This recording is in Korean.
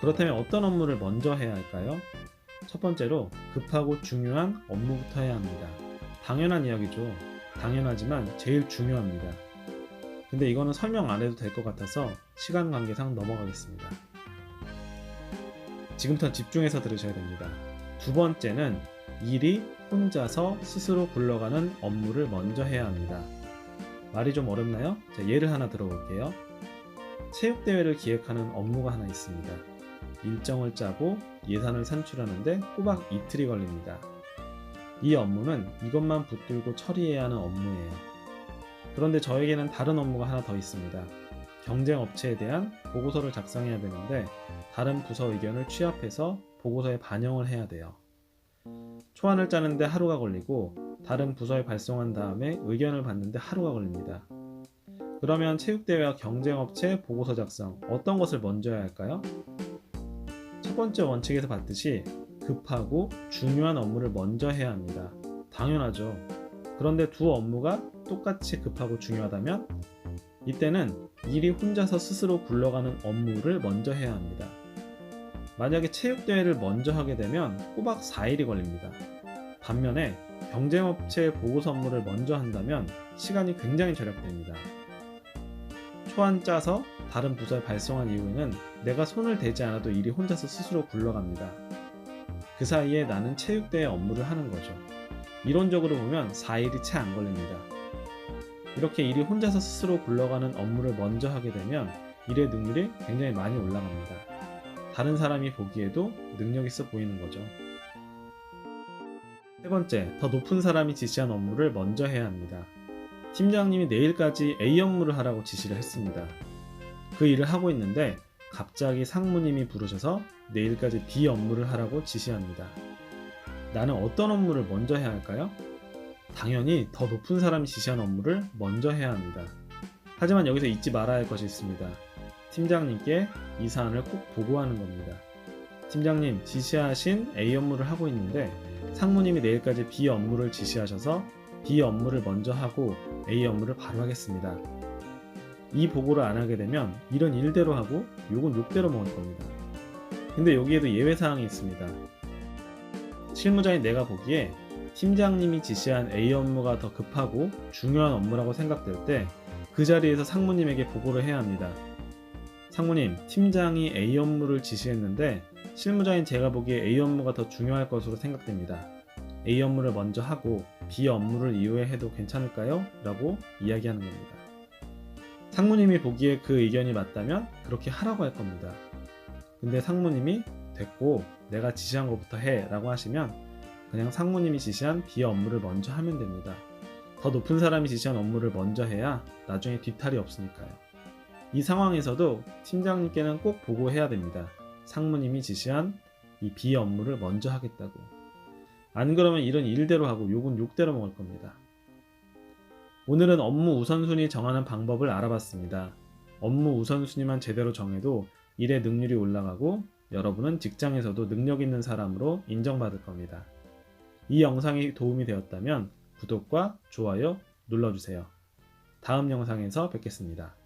그렇다면 어떤 업무를 먼저 해야 할까요? 첫 번째로 급하고 중요한 업무부터 해야 합니다. 당연한 이야기죠. 당연하지만 제일 중요합니다. 근데 이거는 설명 안 해도 될 것 같아서 시간 관계상 넘어가겠습니다. 지금부터 집중해서 들으셔야 됩니다. 두 번째는 일이 혼자서 스스로 굴러가는 업무를 먼저 해야 합니다. 말이 좀 어렵나요? 자, 예를 하나 들어볼게요. 체육대회를 기획하는 업무가 하나 있습니다. 일정을 짜고 예산을 산출하는데 꼬박 이틀이 걸립니다. 이 업무는 이것만 붙들고 처리해야 하는 업무예요. 그런데 저에게는 다른 업무가 하나 더 있습니다. 경쟁 업체에 대한 보고서를 작성해야 되는데 다른 부서 의견을 취합해서 보고서에 반영을 해야 돼요. 초안을 짜는데 하루가 걸리고 다른 부서에 발송한 다음에 의견을 받는데 하루가 걸립니다. 그러면 체육대회와 경쟁업체 보고서 작성 어떤 것을 먼저 해야 할까요? 첫 번째 원칙에서 봤듯이 급하고 중요한 업무를 먼저 해야 합니다. 당연하죠. 그런데 두 업무가 똑같이 급하고 중요하다면 이때는 일이 혼자서 스스로 굴러가는 업무를 먼저 해야 합니다. 만약에 체육대회를 먼저 하게 되면 꼬박 4일이 걸립니다. 반면에 경쟁업체의 보고서 업무를 먼저 한다면 시간이 굉장히 절약됩니다. 초안 짜서 다른 부서에 발송한 이후에는 내가 손을 대지 않아도 일이 혼자서 스스로 굴러갑니다. 그 사이에 나는 체육대회 업무를 하는 거죠. 이론적으로 보면 4일이 채 안 걸립니다. 이렇게 일이 혼자서 스스로 굴러가는 업무를 먼저 하게 되면 일의 능률이 굉장히 많이 올라갑니다. 다른 사람이 보기에도 능력 있어 보이는 거죠. 세 번째, 더 높은 사람이 지시한 업무를 먼저 해야 합니다. 팀장님이 내일까지 A 업무를 하라고 지시를 했습니다. 그 일을 하고 있는데 갑자기 상무님이 부르셔서 내일까지 B 업무를 하라고 지시합니다. 나는 어떤 업무를 먼저 해야 할까요? 당연히 더 높은 사람이 지시한 업무를 먼저 해야 합니다. 하지만 여기서 잊지 말아야 할 것이 있습니다. 팀장님께 이 사안을 꼭 보고하는 겁니다. 팀장님, 지시하신 A 업무를 하고 있는데 상무님이 내일까지 B 업무를 지시하셔서 B 업무를 먼저 하고 A 업무를 바로 하겠습니다. 이 보고를 안 하게 되면 일은 일대로 하고 욕은 욕대로 먹을 겁니다. 근데 여기에도 예외 사항이 있습니다. 실무자인 내가 보기에 팀장님이 지시한 A 업무가 더 급하고 중요한 업무라고 생각될 때 그 자리에서 상무님에게 보고를 해야 합니다. 상무님, 팀장이 A 업무를 지시했는데 실무자인 제가 보기에 A 업무가 더 중요할 것으로 생각됩니다. A 업무를 먼저 하고 B 업무를 이후에 해도 괜찮을까요? 라고 이야기하는 겁니다. 상무님이 보기에 그 의견이 맞다면 그렇게 하라고 할 겁니다. 근데 상무님이 됐고 내가 지시한 것부터 해 라고 하시면 그냥 상무님이 지시한 B 업무를 먼저 하면 됩니다. 더 높은 사람이 지시한 업무를 먼저 해야 나중에 뒤탈이 없으니까요. 이 상황에서도 팀장님께는 꼭 보고해야 됩니다. 상무님이 지시한 이 B 업무를 먼저 하겠다고. 안 그러면 일은 일대로 하고 욕은 욕대로 먹을 겁니다. 오늘은 업무 우선순위 정하는 방법을 알아봤습니다. 업무 우선순위만 제대로 정해도 일의 능률이 올라가고 여러분은 직장에서도 능력 있는 사람으로 인정받을 겁니다. 이 영상이 도움이 되었다면 구독과 좋아요 눌러주세요. 다음 영상에서 뵙겠습니다.